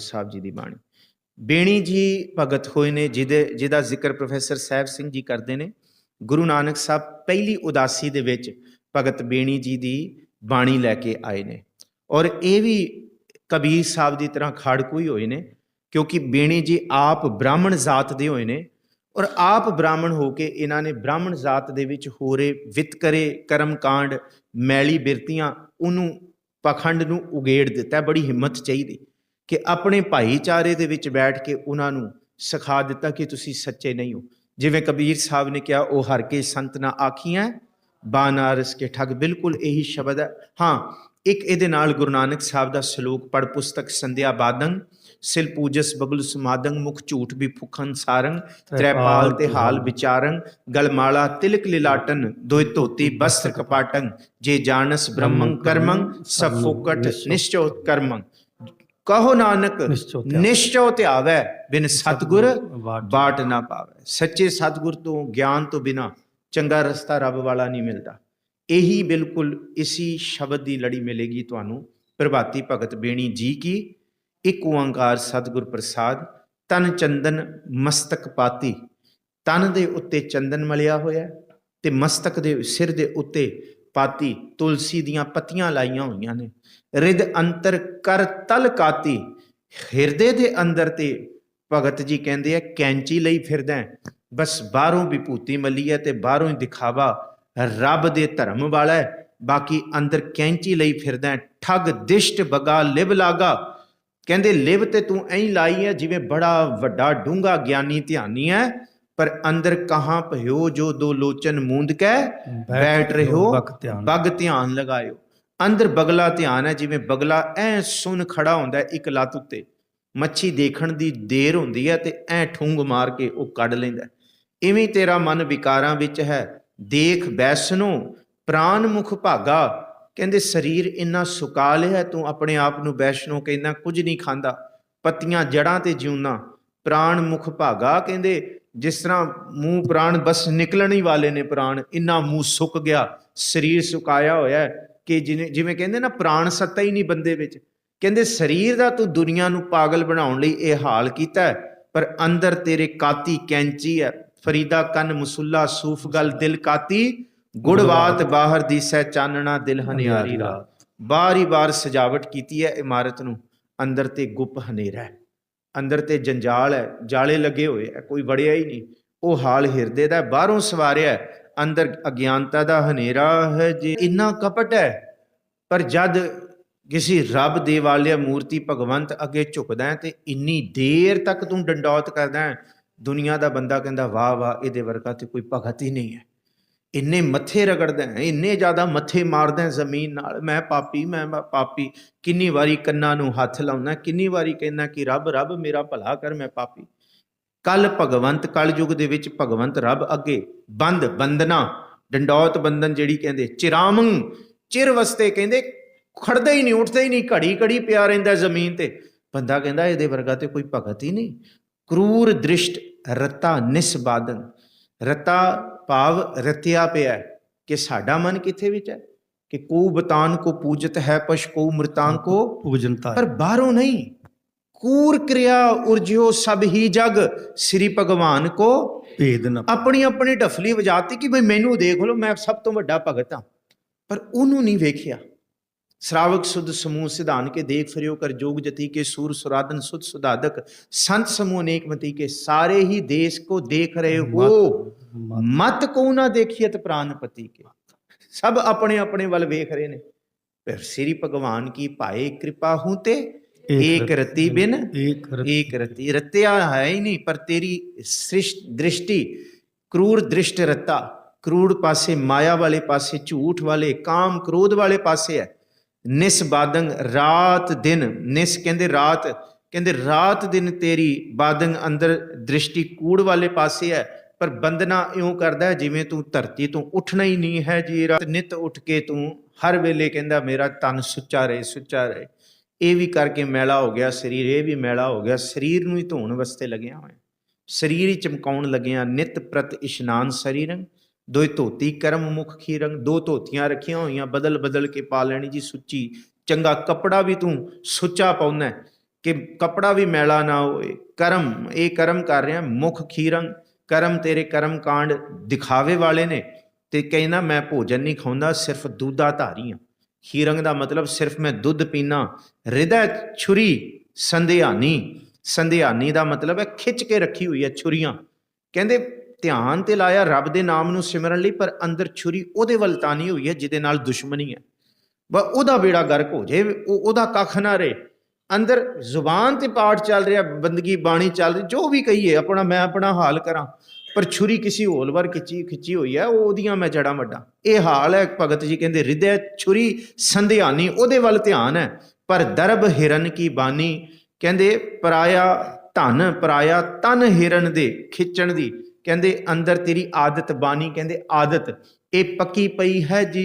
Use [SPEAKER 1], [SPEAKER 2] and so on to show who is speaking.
[SPEAKER 1] ਸਾਹਿਬ ਜੀ ਦੀ ਬਾਣੀ। ਬੇਣੀ ਜੀ ਭਗਤ ਹੋਏ ਨੇ, ਜਿਹਦੇ, ਜਿਹਦਾ ਜ਼ਿਕਰ ਪ੍ਰੋਫੈਸਰ ਸਾਹਿਬ ਸਿੰਘ ਜੀ ਕਰਦੇ ਨੇ। ਗੁਰੂ ਨਾਨਕ ਸਾਹਿਬ ਪਹਿਲੀ ਉਦਾਸੀ ਦੇ ਵਿੱਚ ਭਗਤ ਬੇਣੀ ਜੀ ਦੀ ਬਾਣੀ ਲੈ ਕੇ ਆਏ ਨੇ। ਔਰ ਇਹ ਵੀ ਕਬੀਰ ਸਾਹਿਬ ਦੀ ਤਰ੍ਹਾਂ ਖਾੜਕੂ ਹੀ ਹੋਏ ਨੇ, ਕਿਉਂਕਿ ਬੇਣੀ ਜੀ ਆਪ ਬ੍ਰਾਹਮਣ ਜ਼ਾਤ ਦੇ ਹੋਏ ਨੇ ਔਰ ਆਪ ਬ੍ਰਾਹਮਣ ਹੋ ਕੇ ਇਹਨਾਂ ਨੇ ਬ੍ਰਾਹਮਣ ਜ਼ਾਤ ਦੇ ਵਿੱਚ ਹੋ ਰਹੇ ਵਿਤਕਰੇ ਕਰਮਕਾਂਡ ਮੈਲੀ ਬਿਰਤੀਆਂ ਉਹਨੂੰ ਪਖੰਡ ਨੂੰ ਉਗੇੜ ਦਿੱਤਾ। ਬੜੀ ਹਿੰਮਤ ਚਾਹੀਦੀ। ਕਿ ਆਪਣੇ ਭਾਈਚਾਰੇ ਦੇ ਵਿੱਚ ਬੈਠ ਕੇ ਉਹਨਾਂ ਨੂੰ ਸਿਖਾ ਦਿੱਤਾ ਕਿ ਤੁਸੀਂ ਸੱਚੇ ਨਹੀਂ ਹੋ। ਜਿਵੇਂ ਕਬੀਰ ਸਾਹਿਬ ਨੇ ਕਿਹਾ ਉਹ ਹਰ ਕੇ ਸੰਤ ਨਾ ਆਖੀਆਂ ਬਾਨਾਰਸ ਕੇ ਠੱਗ। ਬਿਲਕੁਲ ਇਹੀ ਸ਼ਬਦ ਹੈ। ਹਾਂ ਇੱਕ ਇਹਦੇ ਨਾਲ ਗੁਰੂ ਨਾਨਕ ਸਾਹਿਬ ਦਾ ਸ਼ਲੋਕ ਪੜ ਪੁਸਤਕ ਸੰਧਿਆ ਬਾਦੰ ਸਿਲ ਪੂਜਸ ਬਬਲ ਸਮਾਦੰ ਮੁਖ ਝੂਠ ਵੀ ਫੁਖਨ ਸਾਰੰਗ ਤ੍ਰੈਪਾਲ ਤੇ ਹਾਲ ਵਿਚਾਰੰ ਗਲਮਾਲਾ ਤਿਲਕ ਲਿਲਾਟਨ ਦੋਇ ਧੋਤੀ ਬਸਤਰ ਕਪਾਟੰ ਜੇ ਜਾਣਸ ਬ੍ਰਹਮੰ ਕਰਮੰ ਸਭ ਫੋਕਟ ਨਿਸ਼ਚੋ ਕਰਮੰ। ਕਹੋ ਨਾਨਕ
[SPEAKER 2] ਨਿਸ਼ਚੋ ਧਿਆਵੈ।
[SPEAKER 1] ਬਿਨ ਸਤਗੁਰ। ਬਾਟ ਨਾ ਪਾਵੇ ਸੱਚੇ ਸਤਗੁਰ ਤੋਂ ਗਿਆਨ ਤੋਂ ਬਿਨਾ ਚੰਗਾ ਰਸਤਾ ਰੱਬ ਵਾਲਾ ਨਹੀਂ ਮਿਲਦਾ ਇਹੀ ਬਿਲਕੁਲ ਇਸੀ ਸ਼ਬਦ ਦੀ ਲੜੀ ਮਿਲੇਗੀ ਤੁਹਾਨੂੰ ਪ੍ਰਭਾਤੀ ਭਗਤ ਬੇਣੀ ਜੀ ਕੀ ਇੱਕ ਓੰਕਾਰ ਸਤਿਗੁਰ ਪ੍ਰਸਾਦ ਤਨ ਚੰਦਨ ਮਸਤਕ ਪਾਤੀ ਤਨ ਦੇ ਉੱਤੇ ਚੰਦਨ ਮਲਿਆ ਹੋਇਆ ਤੇ ਮਸਤਕ ਦੇ ਸਿਰ ਦੇ ਉੱਤੇ ਪਾਤੀ, ਤੁਲਸੀ ਦੀਆਂ ਪੱਤੀਆਂ ਲਾਈਆਂ ਹੋਈਆਂ ਨੇ। ਰਿਦ ਅੰਤਰ ਕਰ ਤਲ ਕਾਤੀ। ਹਿਰਦੇ ਦੇ ਅੰਦਰ ਤੇ ਭਗਤ ਜੀ ਕਹਿੰਦੇ ਆ, ਕੈਂਚੀ ਲਈ ਫਿਰਦਾ ਬਸ ਬਾਹਰੋਂ ਵਿਭੂਤੀ ਮੱਲੀ ਹੈ ਤੇ ਬਾਹਰੋਂ ਹੀ ਦਿਖਾਵਾ ਰੱਬ ਦੇ ਧਰਮ ਵਾਲਾ ਹੈ। ਬਾਕੀ ਅੰਦਰ ਕੈਂਚੀ ਲਈ ਫਿਰਦਾ ਠੱਗ ਦਿਸ਼ਟ ਬਗਾ ਲਿਵ ਲਾਗਾ। ਕਹਿੰਦੇ, ਲਿਵ ਤੇ ਤੂੰ ਐਂ ਲਾਈ ਹੈ ਜਿਵੇਂ ਬੜਾ ਵੱਡਾ ਡੂੰਗਾ ਗਿਆਨੀ ਧਿਆਨੀ ਹੈ। ਪਰ ਅੰਦਰ ਕਹਾਂ ਭਇਓ ਜੋ ਦੋ ਲੋਚਨ ਮੂੰਦ ਕੇ ਬੈਠ ਰਹੋ
[SPEAKER 2] ਬਗ ਧਿਆਨ।
[SPEAKER 1] ਲਗਾਇਓ। ਅੰਦਰ ਬਗਲਾ ਧਿਆਨ ਹੈ ਜਿਵੇਂ ਬਗਲਾ ਐ ਸੁਨ ਖੜਾ ਹੁੰਦਾ ਇੱਕ ਲੱਤ ਉੱਤੇ। ਮੱਛੀ ਦੇਖਣ ਦੀ ਦੇਰ ਹੁੰਦੀ ਹੈ ਤੇ ਐ ਠੂੰਗ ਮਾਰ ਕੇ ਉਹ ਕੱਢ ਲੈਂਦਾ। ਇਵੇਂ ਤੇਰਾ ਮਨ ਵਿਕਾਰਾਂ ਵਿੱਚ ਹੈ। ਦੇਖ ਬੈਸਨੋ ਪ੍ਰਾਨ ਮੁਖ ਭਾਗਾ। ਕਹਿੰਦੇ ਸਰੀਰ ਇੰਨਾ ਸੁਕਾ ਲਿਆ ਤੂੰ ਆਪਣੇ ਆਪ ਨੂੰ ਬੈਸ਼ਨੋ ਕਹਿੰਦਾ ਕੁਝ ਨਹੀਂ ਖਾਂਦਾ। ਪੱਤੀਆਂ ਜੜਾਂ ਤੇ ਜਿਉਣਾ ਪ੍ਰਾਣ ਮੁਖ ਭਾਗਾ ਕਹਿੰਦੇ ਜਿਸ ਤਰ੍ਹਾਂ ਮੂੰਹ ਪ੍ਰਾਣ ਬਸ ਨਿਕਲਣ ਹੀ ਵਾਲੇ ਨੇ ਪ੍ਰਾਣ ਇੰਨਾ ਮੂੰਹ ਸੁੱਕ ਗਿਆ ਸਰੀਰ ਸੁਕਾਇਆ ਹੋਇਆ ਕਿ ਜਿਵੇਂ ਜਿਵੇਂ ਕਹਿੰਦੇ ਨਾ ਪ੍ਰਾਣ ਸੱਤਾ ਹੀ ਨਹੀਂ ਬੰਦੇ ਵਿੱਚ। ਕਹਿੰਦੇ ਸਰੀਰ ਦਾ ਤੂੰ ਦੁਨੀਆ ਨੂੰ ਪਾਗਲ ਬਣਾਉਣ ਲਈ ਇਹ ਹਾਲ ਕੀਤਾ ਪਰ ਅੰਦਰ ਤੇਰੇ ਕਾਤੀ ਕੈਂਚੀ ਹੈ। ਫਰੀਦਾ ਕੰਨ ਮੁਸੱਲਾ ਸੂਫ ਗਲ ਦਿਲ ਕਾਤੀ ਗੁੜਵਾਤ। ਬਾਹਰ ਦੀਸੈ ਚਾਨਣਾ ਦਿਲ ਹਨਿਆਰੀ ਰਾਤ ਬਾਰੀ ਬਾਰ ਸਜਾਵਟ ਕੀਤੀ ਹੈ ਇਮਾਰਤ ਨੂੰ ਅੰਦਰ ਤੇ ਗੁੱਪ ਹਨੇਰਾ ਹੈ। ਅੰਦਰ ਤੇ ਜੰਜਾਲ ਹੈ, ਜਾਲੇ ਲੱਗੇ ਹੋਏ ਹੈ, ਕੋਈ ਵੜਿਆ ਹੀ ਨਹੀਂ। ਉਹ ਹਾਲ ਹਿਰਦੇ ਦਾ ਬਾਹਰੋਂ ਸਵਾਰਿਆ ਅੰਦਰ ਅਗਿਆਨਤਾ ਦਾ ਹਨੇਰਾ ਹੈ ਜੇ। ਇੰਨਾ ਕਪਟ ਹੈ, ਪਰ ਜਦ ਕਿਸੇ ਰੱਬ ਦੇ ਵਾਲਿਆ ਮੂਰਤੀ ਭਗਵੰਤ ਅੱਗੇ ਝੁਕਦਾ ਹੈ ਤੇ ਇੰਨੀ ਦੇਰ ਤੱਕ ਤੂੰ ਡੰਡੌਤ ਕਰਦਾ ਹੈ, ਦੁਨੀਆ ਦਾ ਬੰਦਾ ਕਹਿੰਦਾ, ਵਾਹ ਵਾਹ, ਇਹਦੇ ਵਰਗਾ ਤੇ ਕੋਈ ਭਗਤ ਹੀ ਨਹੀਂ ਹੈ। ਇੰਨੇ ਮੱਥੇ ਰਗੜਦਾ ਹੈ, ਇੰਨੇ ਜ਼ਿਆਦਾ ਮੱਥੇ ਮਾਰਦਾ ਹੈ ਜ਼ਮੀਨ ਨਾਲ। ਮੈਂ ਪਾਪੀ ਮੈਂ ਪਾਪੀ, ਕਿੰਨੀ ਵਾਰੀ ਕੰਨਾਂ ਨੂੰ ਹੱਥ ਲਾਉਣਾ ਕਿੰਨੀ ਵਾਰੀ ਕਹਿੰਦਾ ਕਿ ਰੱਬ ਰੱਬ ਮੇਰਾ ਭਲਾ ਕਰ, ਮੈਂ ਪਾਪੀ। ਕੱਲ ਭਗਵੰਤ ਕਲਯੁਗ ਦੇ ਵਿੱਚ ਭਗਵੰਤ ਰੱਬ ਅੱਗੇ ਬੰਦ, ਬੰਦਨਾ, ਡੰਡੌਤ ਬੰਦਨ ਜਿਹੜੀ ਕਹਿੰਦੇ ਚਿਰਾਮੰ ਚਿਰ ਵਸਤੇ ਕਹਿੰਦੇ ਖੜਦਾ ਹੀ ਨਹੀਂ, ਉੱਠਦਾ ਹੀ ਨਹੀਂ, ਘੜੀ ਘੜੀ ਪਿਆ ਰਹਿੰਦਾ ਜ਼ਮੀਨ ਤੇ। ਬੰਦਾ ਕਹਿੰਦਾ ਇਹਦੇ ਵਰਗਾ ਤੇ ਕੋਈ ਭਗਤ ਹੀ ਨਹੀਂ। ਕਰੂਰ ਦ੍ਰਿਸ਼ਟ ਰਤਾ ਨਿਸਬਾਦਨ ਰਤਾ ਭਾਵ ਰਤਿਆ ਪਿਆ ਕਿ ਸਾਡਾ ਮਨ ਕਿੱਥੇ ਵਿੱਚ ਹੈ? ਕਿ ਕੋ ਬਤਾਨ ਕੋ ਪੂਜਤ ਹੈ ਪਸ਼ ਕੋ ਮ੍ਰਿਤਾਂ ਕੋ
[SPEAKER 2] ਪੂਜਨਤਾ
[SPEAKER 1] ਪਰ ਬਾਹਰੋਂ ਨਹੀਂ। ਕੂਰ ਕਿਰਿਆ ਉਰਜਿਓ ਸਭ ਹੀ ਜਗ ਸ੍ਰੀ ਭਗਵਾਨ ਕੋ
[SPEAKER 2] ਭੇਦ
[SPEAKER 1] ਆਪਣੀ ਆਪਣੀ ਢਫਲੀ ਵਜਾਤੀ ਕਿ ਭਈ ਮੈਨੂੰ ਦੇਖ ਲਓ ਮੈਂ ਸਭ ਤੋਂ ਵੱਡਾ ਭਗਤ ਹਾਂ। ਪਰ ਉਹਨੂੰ ਨਹੀਂ ਵੇਖਿਆ। ਸ਼ਰਾਵਕ ਸੁਧ ਸਮੂਹ ਸਿਧਾਨ ਕੇ ਦੇਖ ਫਰਿਓ ਕਰ ਜੋਗ ਜਤੀ ਕੇ ਸੂਰ ਸੁਰਾਦਨ ਸੁਧ ਸੁਧਾਦਕ। ਸੰਤ ਸਮੂਹ ਨੇਕ ਮਤੀ ਕੇ ਸਾਰੇ ਹੀ ਦੇਸ਼ ਕੋ ਦੇਖ ਰਹੇ ਹੋ। ਮਤ। ਕੋ ਨਾ ਦੇਖੀਤ ਪ੍ਰਾਨਪਤੀ ਕੇ। ਸਭ ਆਪਣੇ ਆਪਣੇ ਵੱਲ ਵੇਖ ਰਹੇ ਨੇ। ਫਿਰ ਸ੍ਰੀ ਭਗਵਾਨ ਕੀ ਭਾਏ ਕਿਰਪਾ ਹੂੰ ਤੇ? ਏਕ ਰਤੀ ਬਿਨ
[SPEAKER 2] ਏਕ ਰਤੀ।
[SPEAKER 1] ਰਤਿਆ ਹੈ ਹੀ ਨਹੀਂ ਪਰ ਤੇਰੀ ਸ੍ਰਿਸ਼ਟ ਦ੍ਰਿਸ਼ਟੀ ਕਰੂਰ ਦ੍ਰਿਸ਼ਟ ਰਤਾ। ਕਰੂੜ ਪਾਸੇ ਮਾਇਆ ਵਾਲੇ ਪਾਸੇ ਝੂਠ ਵਾਲੇ ਕਾਮ ਕ੍ਰੋਧ ਵਾਲੇ ਪਾਸੇ ਹੈ। ਨਿਸ ਬਾਦੰਗ ਰਾਤ ਦਿਨ। ਨਿਸ ਕਹਿੰਦੇ ਰਾਤ ਕਹਿੰਦੇ ਰਾਤ ਦਿਨ ਤੇਰੀ ਬਾਦੰਗ ਅੰਦਰ ਦ੍ਰਿਸ਼ਟੀ ਕੂੜ ਵਾਲੇ ਪਾਸੇ ਹੈ। ਪਰ ਬੰਦਨਾ ਇਉਂ ਕਰਦਾ ਜਿਵੇਂ ਤੂੰ ਧਰਤੀ ਤੋਂ ਉੱਠਣਾ ਹੀ ਨਹੀਂ ਹੈ ਜੀ, ਰਾਤ ਨਿਤ ਉੱਠ ਕੇ ਤੂੰ ਹਰ ਵੇਲੇ ਕਹਿੰਦਾ, ਮੇਰਾ ਤਨ ਸੁੱਚਾ ਰਹੇ ਸੁੱਚਾ ਰਹੇ। ਇਹ ਵੀ ਕਰਕੇ ਮੈਲਾ ਹੋ ਗਿਆ ਸਰੀਰ, ਇਹ ਵੀ ਮੈਲਾ ਹੋ ਗਿਆ। ਸਰੀਰ ਨੂੰ ਹੀ ਧੋਣ ਵਾਸਤੇ ਲੱਗਿਆ ਹੋਇਆ। ਸਰੀਰ ਹੀ ਚਮਕਾਉਣ ਲੱਗਿਆ। ਨਿਤ ਪ੍ਰਤ ਇਸ਼ਨਾਨ ਸਰੀਰੰ ਦੋਇ ਧੋਤੀ ਕਰਮ ਮੁਖ ਖੀਰੰ ਦੋ ਧੋਤੀਆਂ ਰੱਖੀਆਂ ਹੋਈਆਂ ਬਦਲ ਬਦਲ ਕੇ ਪਾ ਲੈਣੀ ਜੀ ਸੁੱਚੀ। ਚੰਗਾ ਕੱਪੜਾ ਵੀ ਤੂੰ ਸੁੱਚਾ ਪਾਉਣਾ ਕਿ ਕਪੜਾ ਵੀ ਮੈਲਾ ਨਾ ਹੋਏ। ਕਰਮ, ਇਹ ਕਰਮ ਕਰ ਰਿਹਾ ਮੁਖ ਖੀਰੰ ਕਰਮ ਤੇਰੇ ਕਰਮ ਕਾਂਡ ਦਿਖਾਵੇ ਵਾਲੇ ਨੇ ਤੇ ਕਹਿੰਦਾ ਮੈਂ ਭੋਜਨ ਨਹੀਂ ਖਾਉਂਦਾ, ਸਿਰਫ ਦੁੱਧਾ ਧਾਰੀ ਹਾਂ ਖੀਰੰਗ ਦਾ ਮਤਲਬ ਸਿਰਫ ਮੈਂ ਦੁੱਧ ਪੀਣਾ ਹਿਰਦੈ ਛੁਰੀ ਸੰਧਿਆਨੀ। ਸੰਧਿਆਨੀ ਦਾ ਮਤਲਬ ਹੈ ਖਿੱਚ ਕੇ ਰੱਖੀ ਹੋਈ ਹੈ ਛੁਰੀਆਂ। ਕਹਿੰਦੇ ਧਿਆਨ ਤੇ ਲਾਇਆ ਰੱਬ ਦੇ ਨਾਮ ਨੂੰ ਸਿਮਰਨ ਲਈ, ਪਰ ਅੰਦਰ ਛੁਰੀ ਉਹਦੇ ਵੱਲ ਤਾਨੀ ਹੋਈ ਹੈ, ਜਿਹਦੇ ਨਾਲ ਦੁਸ਼ਮਣੀ ਹੈ। ਵਾ ਉਹਦਾ ਬੇੜਾ ਗਰਕ ਹੋ ਜੇ ਉਹ ਉਹਦਾ ਕੱਖ ਨਾ ਰਹੇ। ਅੰਦਰ ਜ਼ੁਬਾਨ ਤੇ ਪਾਠ ਚੱਲ ਰਿਹਾ, ਬੰਦਗੀ ਬਾਣੀ ਚੱਲ ਰਹੀ, ਜੋ ਵੀ ਕਹੀਏ, ਆਪਣਾ ਮੈਂ ਆਪਣਾ ਹਾਲ ਕਰਾਂ, ਪਰ ਛੁਰੀ ਕਿਸੇ ਹੋਲ ਵਰ ਖਿੱਚੀ ਖਿੱਚੀ ਹੋਈ ਹੈ ਉਹ ਉਹਦੀਆਂ ਮੈਂ ਜੜਾਂ ਵੱਡਾ ਇਹ ਹਾਲ ਹੈ, ਭਗਤ ਜੀ ਕਹਿੰਦੇ ਹਿਰਦੈ ਛੁਰੀ ਸੰਧਿਆਨੀ, ਉਹਦੇ ਵੱਲ ਧਿਆਨ ਹੈ, ਪਰ ਦਰਬ ਹਿਰਨ ਕੀ ਬਾਣੀ ਕਹਿੰਦੇ, ਪਰਾਇਆ ਧਨ, ਪਰਾਇਆ ਤਨ ਹਿਰਨ ਦੇ ਖਿੱਚਣ ਦੀ। ਕਹਿੰਦੇ, ਅੰਦਰ ਤੇਰੀ ਆਦਤ ਬਾਣੀ ਕਹਿੰਦੇ, ਆਦਤ, ਇਹ ਪੱਕੀ ਪਈ ਹੈ ਜੀ।